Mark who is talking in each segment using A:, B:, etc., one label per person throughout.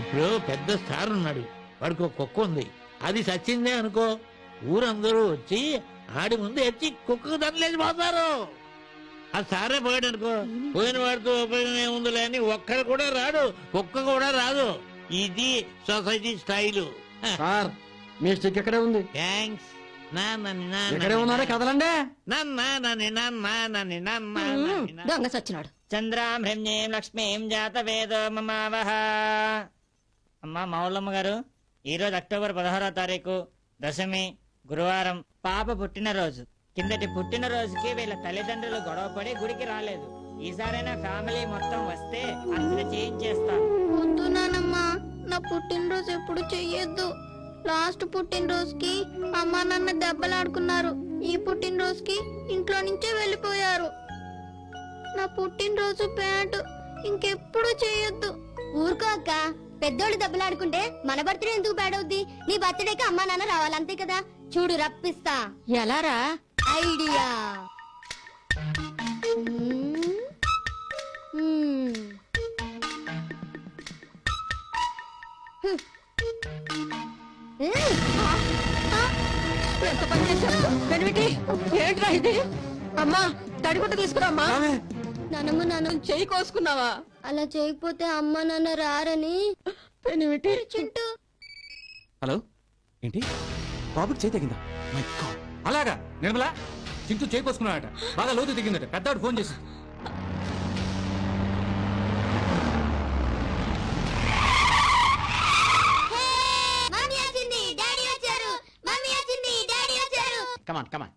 A: ఇప్పుడు పెద్ద స్టార్ ఉన్నాడు. వాడికి ఒక కుక్క ఉంది. అది సచ్చిందే అనుకో ఊరందరూ వచ్చి ఆడి ముందు ఎచ్చి కుక్కకు దండలేసి పోతారు. ఆ సారే పోయాడు అనుకో పోయిన వాడితో ఉపయోగం ఏముందిలే అని ఒక్కడు కూడా రాడు. కుక్క కూడా రాదు. ఇది సొసైటీ స్టైలు.
B: సార్ మీ స్టిక్ ఎక్కడే ఉంది.
A: థ్యాంక్స్.
B: ఎక్కడే ఉన్నారా కదలండి.
A: నన్న నన్ను నన్న నన్ను నన్న నన్ను
C: దొంగ సచ్చినాడు.
D: చంద్రాం హ్రీం లక్ష్మీం జాత వేదో మమావహ. అమ్మా మౌలమ్మ గారు ఈరోజు అక్టోబర్ పదహారో తారీఖు దశమి గురువారం పాప పుట్టినరోజు. కిందటి పుట్టినరోజుకి వీళ్ళ తల్లిదండ్రులు గొడవపడి గుడికి రాలేదు. ఈసారైనా ఫ్యామిలీ మొత్తం వస్తే అర్చన చేయించేస్తాం
E: వద్దు నానమ్మా నా పుట్టినరోజు ఎప్పుడు చెయ్యొద్దు. లాస్ట్ పుట్టినరోజుకి అమ్మా నాన్న దెబ్బలాడుకున్నారు. ఈ పుట్టినరోజుకి ఇంట్లో నుంచే వెళ్ళిపోయారు. నా పుట్టినరోజు ప్యాంటు ఇంకెప్పుడు చేయొద్దు
F: ఊరుకో అక్క. పెద్దోళ్ళు దెబ్బలాడుకుంటే మన బర్త్డే ఎందుకు పేడవుద్ది నీ బర్త్డేకి అమ్మా నాన్న రావాలి అంతే కదా. చూడు రప్పిస్తా.
C: ఎలారా?
F: ఐడియా.
C: ఎంత పని చేశావు ఏంట్రా ఇది? అమ్మా తడిగుడ్డ తీసుకురామ్మా.
E: నానమ్మ నాన్న
C: చెయ్యి కోసుకున్నావా?
E: అలా చేయకపోతే అమ్మా నాన్న రారని. చింటూ.
G: హలో? ఏంటి? బాబుకి చేయి తగిందా? My God. అలాగా నిర్మలా? చింటూ చేయిపోసుకున్నాడట బాగా లోతు దిగిందట పెద్దవాడు ఫోన్ చేసి.
F: మమ్మీ వచ్చింది డాడీ వచ్చారు. మమ్మీ వచ్చింది డాడీ వచ్చారు.
B: Come on come on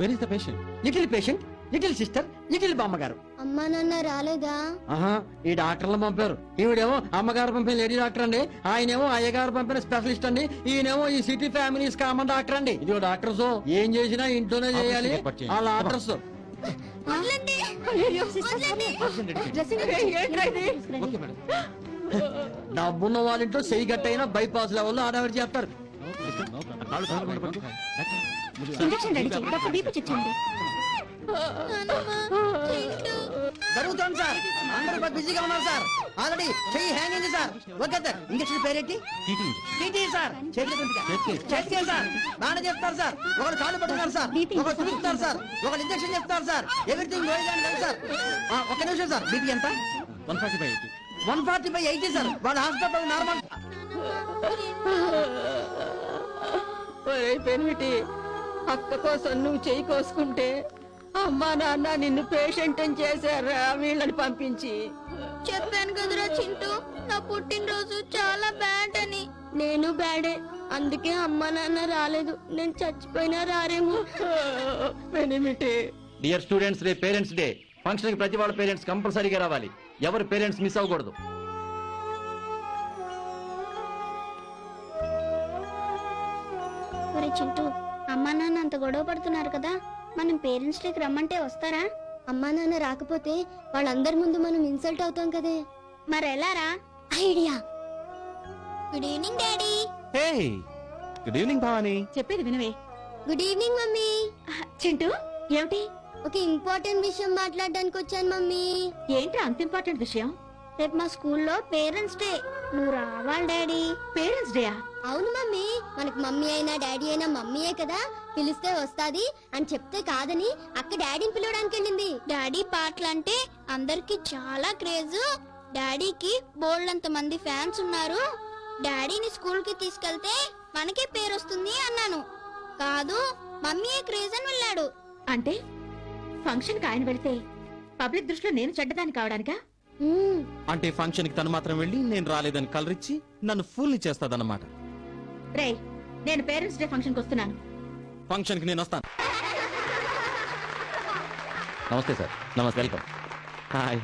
G: where is the patient
B: little patient little sister little బామ్మగారు.
E: అమ్మా నాన్న రాలేదా?
B: ఆహా ఈ డాక్టర్లు పంపారు. ఈవిడేమో అమ్మగారు పంపిన లేడీ డాక్టర్ అండి. ఆయనేమో అయ్యగారు పంపిన స్పెషలిస్ట్ అండి. ఈయనేమో ఈ సిటీ ఫ్యామిలీస్ కామన్ డాక్టర్ అండి. ఇదిగో డాక్టర్స్ ఏం చేసినా ఇంట్లోనే చేయాలి. వాళ్ళ ఆర్డర్స్
C: ఇది?
B: డబ్బున్న వాళ్ళ ఇంట్లో సెయి గట్టయినా బైపాస్ లెవెల్లో ఆడవిడి చేస్తారు. జరుగుతుంది సార్. అందరూ బిజీగా ఉన్నారు సార్. ఆల్రెడీ చెయ్యి హ్యాంగ్ అయింది సార్. Okay sir. ఇంజక్షన్ పేరేంటి టీటీ. సార్. చేతికి. సార్. బాగానే చెప్తారు సార్. ఒకరు కాళ్ళు పట్టుకున్నారు సార్. ఒకరు చూపిస్తారు సార్. ఒకరు ఇంజక్షన్ చెప్తారు సార్. Everything going sir. ఆ, ఒక్క నిమిషం సార్. బీపీ ఎంత?
G: One forty five
B: one forty by eighty sir. వాళ్ళ హాస్పిటల్ నార్మల్.
C: పెనిమిటి అక్క కోసం నువ్వు చెయ్యి కోసుకుంటే అమ్మా నాన్న నిన్ను పేషెంట్ అని చేశారా? వీళ్ళని పంపించి.
E: చెప్పాను కదరా చింటూ నా పుట్టినరోజు చాలా బ్యాడ్ అని. నేను బ్యాడే అందుకే అమ్మా నాన్న రాలేదు. నేను చచ్చిపోయినా రారేమో.
C: పెనిమిటి
G: dear students day parents day ఫంక్షన్కి ప్రతి వాళ్ళ పేరెంట్స్ కంపల్సరీగా రావాలి. ఎవరు పేరెంట్స్ మిస్ అవ్వకూడదు.
E: చింటూ అమ్మా నాన్న అంత గొడవ పడుతున్నారు కదా? మనం పేరెంట్స్ డేకి రమ్మంటే వస్తారా? అమ్మా నాన్న రాకపోతే వాళ్ళందరి ముందు మనం ఇన్సల్ట్ అవుతాం కదే. మరి ఎలారా
F: idea.
E: Good evening daddy.
G: Hey good evening Bhavani.
C: చెప్పేది వినవే.
E: Good evening mummy.
C: చింటూ ఏమిటి?
E: ఒక ఇంపార్టెంట్ విషయం మాట్లాడడానికి వచ్చాను మమ్మీ.
C: ఏంట్రా అంత ఇంపార్టెంట్ విషయం?
E: రేపు మా స్కూల్లో పేరెంట్స్ డే. నువ్వు రావాలి డాడీ.
C: పేరెంట్స్ డేయా
E: అవును మమ్మీ. మనకు మమ్మీ అయినా డాడీ అయినా మమ్మీయే కదా. పిలిస్తే వస్తాది అని చెప్తే కాదని అక్క డాడీని పిలవడానికి వెళ్ళింది. డాడీ పాటలు అంటే అందరికి చాలా క్రేజ్. డాడీకి బోల్డ్ అంత మంది ఫ్యాన్స్ ఉన్నారు. డాడీని స్కూల్కి తీసుకెళ్తే మనకే పేరు వస్తుంది అన్నాను. కాదు మమ్మీయే క్రేజ్ అని వెళ్ళాడు.
C: అంటే ఫంక్షన్కి ఆయన వెళ్తే పబ్లిక్ దృష్టిలో నేను చెడ్డదాన్ని కావడానికా.
G: అంటే ఫంక్షన్కి తను మాత్రం వెళ్ళి నేను రాలేదని కలరిచ్చి నన్ను ఫుల్ చేస్తాదన్నమాట.
C: రే నేను పేరెంట్స్ డే ఫంక్షన్కి వస్తున్నాను.
G: ఫంక్షన్కి నేను వస్తాను. నమస్తే సార్. నమస్తే వెల్కమ్. హాయ్.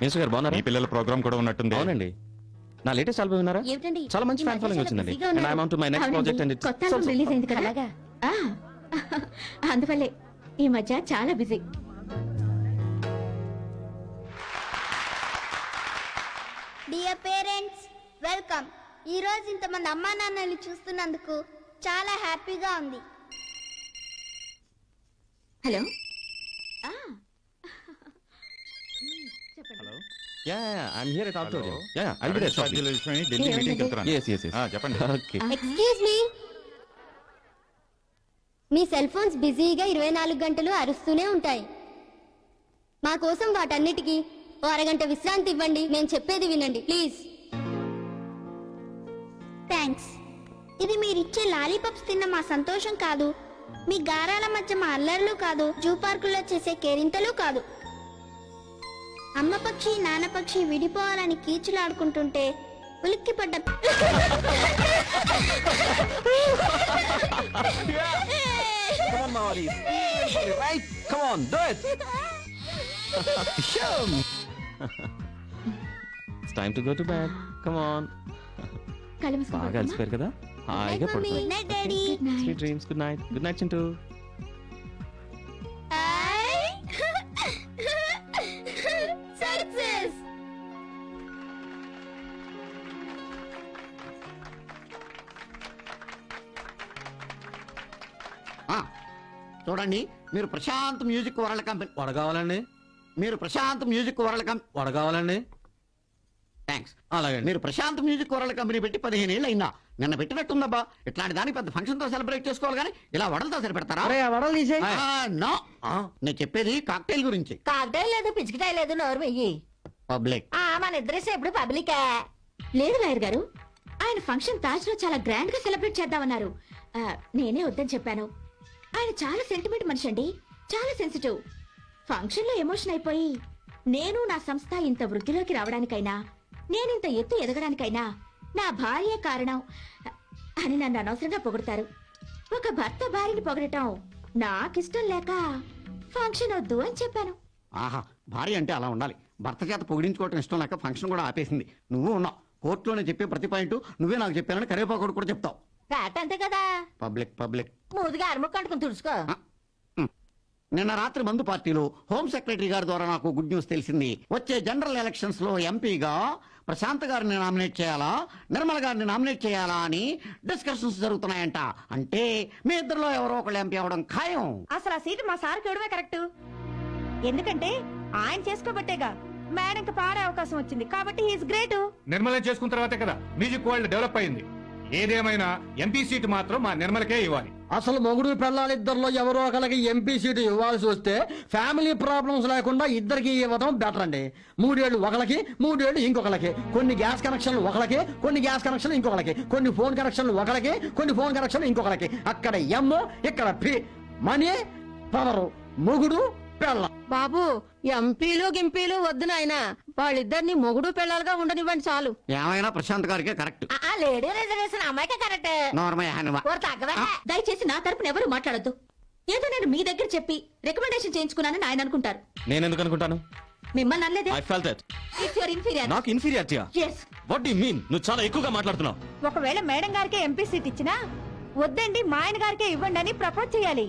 G: మినిస్టర్ గారు బాగున్నారా?
H: మీ పిల్లల ప్రోగ్రామ్ కూడా ఉన్నట్టుంది.
G: అవునండి. నా లేటెస్ట్ ఆల్బమ్ విన్నారా?
F: ఏమిటండి?
G: చాలా మంచి ఫ్యాన్ ఫాలోయింగ్ వచ్చిందండి.
F: బిజీగా
G: అండ్
F: ఉన్నారు.
G: I want my next project and
C: కొత్త ఆల్బమ్ రిలీజ్ అయింది కదా
F: అలాగా?
C: ఆ, అందువల్లే. ఈ మధ్య చాలా బిజీ.
E: డియర్ పేరెంట్స్ వెల్కమ్ ఈ రోజు ఇంతమంది అమ్మా నాన్నల్ని చూస్తున్నందుకు చాలా హ్యాపీగా ఉంది.
C: Hello
G: hello ya I'm here at
I: Hello.
G: Auditorium ya I'll be there
I: ఛార్జీల విషయమై ఢిల్లీ మీటింగ్కి వెళ్తున్నాను
G: yes yes yes.
I: ఆ, చెప్పండి.
G: ఓకే
F: ఎక్స్క్యూజ్ మీ మీ సెల్ ఫోన్స్ బిజీగా ఇరవై నాలుగు గంటలు అరుస్తూనే ఉంటాయి. మా కోసం వాటన్నిటికీ ఓ అరగంట విశ్రాంతి ఇవ్వండి నేను చెప్పేది వినండి ప్లీజ్ థ్యాంక్స్ ఇది మీరిచ్చే లాలీపాప్స్ తిన్న మా సంతోషం కాదు మీ గారాల మధ్య మా అల్లర్లు కాదు జూ పార్కులో చేసే కేరింతలు కాదు అమ్మ పక్షి నాన్న పక్షి విడిపోవాలని కీచులాడుకుంటుంటే ఉలిక్కి పడ్డ
G: Come on, Maurice. Right? Come on, do it. it's time to go to bed. Come on. బాగా అలసిపోయారు కదా? హాయిగా పడుకోండి. Sweet dreams good night good night Chintu
J: చూడండి మీరు ప్రశాంత్ మ్యూజిక్ వరల్డ్ కంపెనీ
B: వడ కావాలండి.
J: మీరు ప్రశాంత్ మ్యూజిక్ వరల్డ్ కంపెనీ
B: వడ కావాలండి.
J: థ్యాంక్స్
B: అలాగండి.
J: మీరు ప్రశాంత్ మ్యూజిక్ వరల్డ్ కంపెనీ పెట్టి పదిహేను ఏళ్ళు అయిందా నిన్న పెట్టినట్టుందబ్బా. ఇట్లాంటి దానికి పెద్ద ఫంక్షన్తో సెలబ్రేట్ చేసుకోవాలి కానీ ఇలా వడలతో సరిపెడతారా?
B: వడలు తీసే
J: నేను చెప్పేది కాక్టైల్ గురించి.
K: కాకటాయి లేదు పిచ్చికిటాయి లేదు నోరు వెయ్యి
J: పబ్లిక్.
K: ఆ మన ఇద్దరేసి ఎప్పుడు పబ్లికే.
L: లేదు లాయర్ గారు. ఆయన ఫంక్షన్ తాజ్లో చాలా గ్రాండ్గా సెలబ్రేట్ చేద్దామన్నారు. నేనే వద్దని చెప్పాను. ఆయన చాలా సెంటిమెంట్ మనిషి అండి. చాలా సెన్సిటివ్. ఫంక్షన్లో ఎమోషన్ అయిపోయి నేను నా సంస్థ ఇంత వృద్ధిలోకి రావడానికైనా నేనింత ఎత్తు ఎదగడానికైనా నా భార్యే కారణం అని నన్ను అనవసరంగా పొగుడతారు. ఒక భర్త భార్యని పొగడటం నాకిష్టం లేక ఫంక్షన్ వద్దు అని చెప్పాను.
J: ఆహా భార్య అంటే అలా ఉండాలి. భర్త చేత పొగిడించుకోవటం ఇష్టం లేక ఫంక్షన్ కూడా ఆపేసింది. నువ్వు ఉన్నావు. కోర్టులోనే చెప్పే ప్రతి పాయింట్ నువ్వే నాకు చెప్పానని కరివేపాకుడు కూడా చెప్తావు.
K: అంతే కదా.
J: Public public.
K: మూదిగా అరముక్క అంటుకుని తుడుచుకో.
J: నిన్న రాత్రి మందు పార్టీలో హోమ్ సెక్రటరీ గారి ద్వారా నాకు గుడ్ న్యూస్ తెలిసింది. వచ్చే జనరల్ ఎలక్షన్స్లో ఎంపీగా ప్రశాంత్ గారిని నామినేట్ చేయాలా? నిర్మల గారిని నామినేట్ చేయాలా అని డిస్కషన్స్ జరుగుతున్నాయంట. అంటే మీ ఇద్దరిలో ఎవరో ఒకళ్ళు ఎంపీ అవడం ఖాయం.
K: అసలు ఆ సీటు మా సార్కి ఇవ్వడమే కరెక్ట్. ఎందుకంటే ఆయన చేసుకోబట్టేగా మేడంకి పాడే అవకాశం వచ్చింది. కాబట్టి హీస్ గ్రేట్
I: నిర్మలం చేసుకున్న తర్వాతే కదా మ్యూజిక్ వరల్డ్ డెవలప్ అయింది. ఏదేమైనా ఎంపీ సీట్ మాత్రం మా నిర్మలకే ఇవ్వాలి.
B: అసలు మొగుడు పిల్లలిద్దరిలో ఎవరో ఒకరికి ఎంపీ సీటు ఇవ్వాల్సి వస్తే ఫ్యామిలీ ప్రాబ్లమ్స్ లేకుండా ఇద్దరికి ఇవ్వడం బెటర్ అండి. మూడేళ్ళు ఒకరికి మూడేళ్ళు ఇంకొకరికి కొన్ని గ్యాస్ కనెక్షన్లు ఒకరికి కొన్ని గ్యాస్ కనెక్షన్లు ఇంకొకరికి కొన్ని ఫోన్ కనెక్షన్లు ఒకరికి కొన్ని ఫోన్ కనెక్షన్లు ఇంకొకరికి అక్కడ ఎమ్ ఇక్కడ పి మనీ పవరు. మొగుడు పెళ్ళ.
K: బాబు ఎంపీలు గింపీలు వద్దు నాయన. వాళ్ళిద్దరిని మొగుడు పిల్లలుగా ఉండనివ్వండి చాలు.
J: ఏమైనా ప్రశాంత్ గారికే కరెక్ట్.
K: ఆ లేడీ రిజర్వేషన్ అమ్మాయికే కరెక్ట్.
J: నోర్మయ్య హనుమ
K: ఓరు తగ్గవే
L: దయచేసి నా తరపున ఎవరు మాట్లాడొద్దు. ఏదో నేను మీ దగ్గర చెప్పి రికమెండేషన్ చేయించుకున్నానని ఆయన అనుకుంటారు.
G: నేను ఎందుకు అనుకుంటాను?
L: మిమ్మల్ని అనలేదే?
G: I feel that
L: it's your inferior
G: నాకు ఇన్ఫీరియారిటీయా
L: ఎస్
G: వాట్ డు మీన్ నువ్వు చాలా ఎక్కువగా మాట్లాడుతున్నావు.
K: ఒకవేళ మేడం గారికే ఎంపీ సీట్ ఇచ్చినా వద్దండి మా ఆయన గారికే ఇవ్వండి అని ప్రపోజ్ చేయాలి.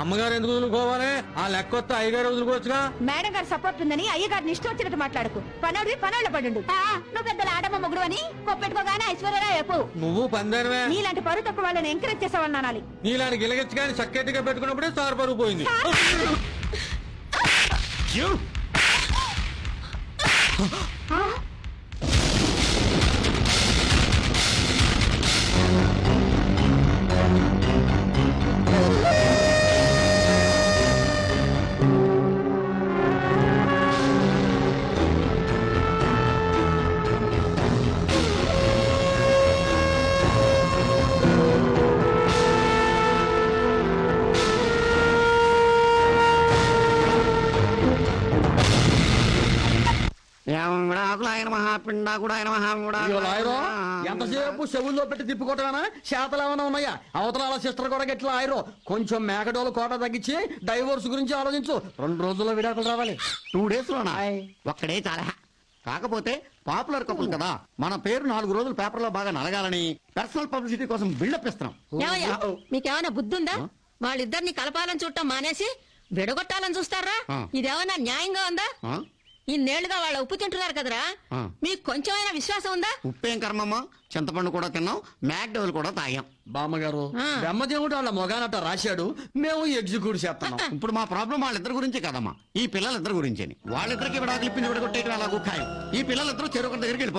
B: అమ్మగారు ఎందుకు వదులుకోవాలి? ఆ లెక్క వస్తే అయ్యగారు వదులుకోవచ్చుగా?
K: మేడం గారి సపోర్ట్ ఉందని అయ్యగారిని ఇష్టం వచ్చినట్టు మాట్లాడకు. పనోడి పనోళ్ళ పడుండు.
L: నువ్వు పెద్దల ఆడమ్మ మొగుడు అని కొప్పెట్టుకోగానే ఐశ్వర్యరావు చెప్పు.
B: నువ్వు పందేనవే?
K: నీలాంటి పరువు తక్కువ వాళ్ళని ఎంకరేజ్ చేసావని అనాలి
B: నీలాంటి గిలగచ్చు కానీ చక్కటిగా పెట్టుకున్నప్పుడే సార్ పరుగు పోయింది.
G: You!
J: మహాపిండా కూడా ఆయన
B: లాయరు
J: మహాపిండా
B: ఎంతసేపు చెవుల్లో పెట్టి తిప్పుకోవటమేనా? శాతలు ఏమైనా ఉన్నాయా? అవతల సిస్టర్ కూడా గట్లా ఆయరు కొంచెం మేకడోలు కోట తగ్గించి డైవోర్స్ గురించి ఆలోచించు. రెండు రోజుల్లో విడాకులు రావాలి.
J: టూ డేస్ లోనా? ఒక్కడే చాలా కాకపోతే పాపులర్ కపుల్ కదా. మన పేరు నాలుగు రోజులు పేపర్లో బాగా నలగాలని పర్సనల్ పబ్లిసిటీ కోసం బిల్డప్ ఇస్తున్నాం.
K: మీకేమైనా బుద్ధి ఉందా వాళ్ళిద్దరిని కలపాలని చూడటం మానేసి విడగొట్టాలని చూస్తారా. ఇదేమన్నా న్యాయంగా ఉందా?
M: ఇన్నేళ్ళుగా వాళ్ళ ఉప్పు తింటున్నారు కదరా?
J: ఆ.
M: మీకు కొంచెమైనా విశ్వాసం ఉందా?
J: ఉప్పేం కర్మమ్మా? చింతపండు కూడా తిన్నాం మ్యాక్డోల్ కూడా తాగాం.
B: బామ్మగారు
M: ఆ.
B: బ్రహ్మదేవుడు వాళ్ళ మొగానట రాశాడు మేము ఎగ్జిక్యూట్ చేస్తున్నాం.
J: ఇప్పుడు మా ప్రాబ్లం వాళ్ళిద్దరి గురించే కదమ్మా. ఈ పిల్లలిద్దరి గురించేని. వాళ్ళిద్దరికి విడాకులు ఇప్పించి విడగొట్టేయడం ఎలాగో ఖాయం. ఈ పిల్లలిద్దరూ చెరువు దగ్గరికి వెళ్ళిపోతారు.